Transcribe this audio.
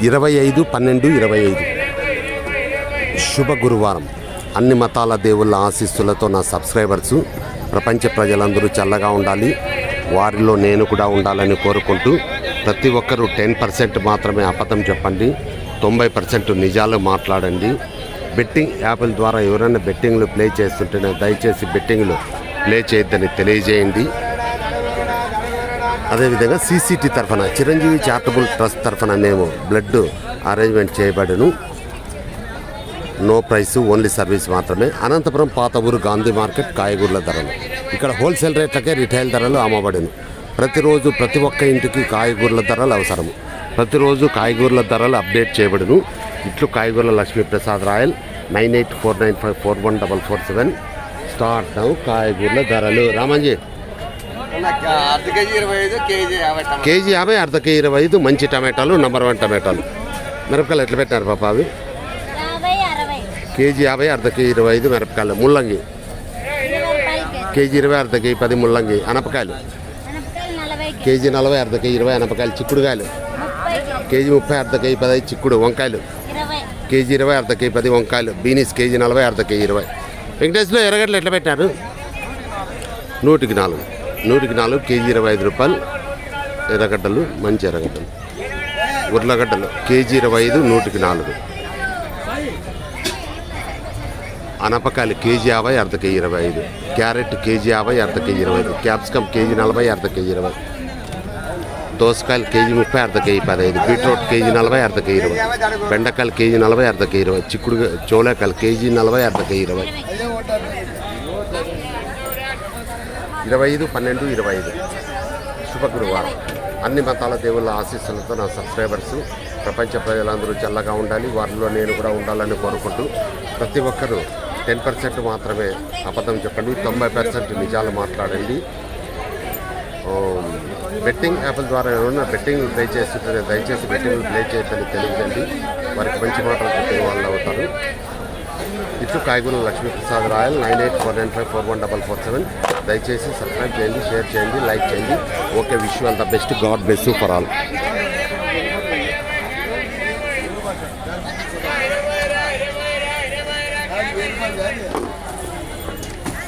ఇరవై ఐదు పన్నెండు ఇరవై ఐదు. శుభ గురువారం. అన్ని మతాల దేవుళ్ళ ఆశీస్సులతో నా సబ్స్క్రైబర్స్ ప్రపంచ ప్రజలందరూ చల్లగా ఉండాలి. వారిలో నేను కూడా ఉండాలని కోరుకుంటూ ప్రతి ఒక్కరూ టెన్ పర్సెంట్ మాత్రమే అబద్ధం చెప్పండి. తొంభై పర్సెంట్ నిజాలు మాట్లాడండి. బెట్టింగ్ యాప్ల ద్వారా ఎవరైనా బెట్టింగ్లు ప్లే చేస్తుంటేనే దయచేసి బెట్టింగ్లు ప్లే చేయొద్దని తెలియజేయండి. అదేవిధంగా సీసీటీ తరఫున చిరంజీవి చారిటబుల్ ట్రస్ట్ తరఫున మేము బ్లడ్ అరేంజ్మెంట్ చేయబడను. నో ప్రైస్ ఓన్లీ సర్వీస్ మాత్రమే. అనంతపురం పాత ఊరు గాంధీ మార్కెట్ కాయగూరల ధరలు. ఇక్కడ హోల్సేల్ రేట్లకే రిటైల్ ధరలు అమ్మబడను. ప్రతిరోజు ప్రతి ఒక్క ఇంటికి కాయగూరల ధరలు అవసరం ప్రతిరోజు కాయగూరల ధరలు అప్డేట్ చేయబడును. ఇట్లు కాయగూరల Lakshmiprasad Rayal nine eight four nine five four one double four seven. Start కాయగూరల ధరలు. రామంజీ అర్ధ కేజీ ఇరవై ఐదు కేజీ యాభై టమాటా. కేజీ యాభై ఇరవై ఐదు మంచి టమాటాలు నంబర్ వన్ టమాటాలు. మిరపకాయలు ఎట్లా పెట్టినారు పాప అవి? యాభై కేజీ యాభై అర్ధకి ఇరవై ఐదు మిరపకాయలు. ముల్లంగి. ఇరవై కేజీ ఇరవై అర్ధకి పది ముల్లంగి. అనపకాయలు. కేజీ. నలభై అర్ధకి ఇరవై అనపకాయలు చిక్కుడుకాయలు. కేజీ. ముప్పై అర్ధకి పదహైదు చిక్కుడు వంకాయలు. కేజీ ఇరవై అర్ధకి పది వంకాయలు. బీనీస్ కేజీ నలభై అర్ధకి ఇరవై. వెంకటేశ్లో ఎర్రగడ్డలు ఎట్లా పెట్టారు నూటికి నాలుగు. నూటికి నాలుగు కేజీ ఇరవై ఐదు రూపాయలు ఎర్రగడ్డలు మంచి ఎర్రగడ్డలు. ఉర్లగడ్డలు కేజీ ఇరవై ఐదు నూటికి నాలుగు. అనపకాయలు కేజీ యాభై అర్ధ కేజీ ఇరవై ఐదు. క్యారెట్ కేజీ యాభై అర్ధ కేజీ ఇరవై ఐదు. క్యాప్సికమ్ కేజీ నలభై అర్ధ కేజీ ఇరవై. దోసకాయలు కేజీ ముప్పై అర్ధ కేజీ పదహైదు. బీట్రూట్ కేజీ నలభై అర్ధ కేజీ ఇరవై. బెండకాయలు కేజీ నలభై అర్ధ కేజీ ఇరవై. చిక్కుడు చోళకాయలు కేజీ నలభై అర్ధ కేజీ ఇరవై. ఇరవై ఐదు పన్నెండు ఇరవై ఐదు. శుభ గురువారం. అన్ని మతాల దేవుళ్ళ ఆశీస్సులతో నా సబ్స్క్రైబర్స్ ప్రపంచ ప్రజలందరూ చల్లగా ఉండాలి వారిలో నేను కూడా ఉండాలని కోరుకుంటూ ప్రతి ఒక్కరూ టెన్ పర్సెంట్ మాత్రమే అబద్ధం చెప్పండి తొంభై పర్సెంట్ నిజాలు మాట్లాడండి. బెట్టింగ్ యాప్ల ద్వారా ఏమైనా బెట్టింగ్ ప్లే చేస్తుంటే దయచేసి బెట్టింగ్ ప్లే చేయొద్దని తెలియజేయండి వారికి మంచి మాటలు చెప్పిన వాళ్ళు అవుతారు. ఇట్లు కాయగూర Lakshmiprasad Rayal nine eight four nine five four one double four seven. దయచేసి సబ్స్క్రైబ్ చేయండి షేర్ చేయండి లైక్ చేయండి. Okay wish all the best. God best for all.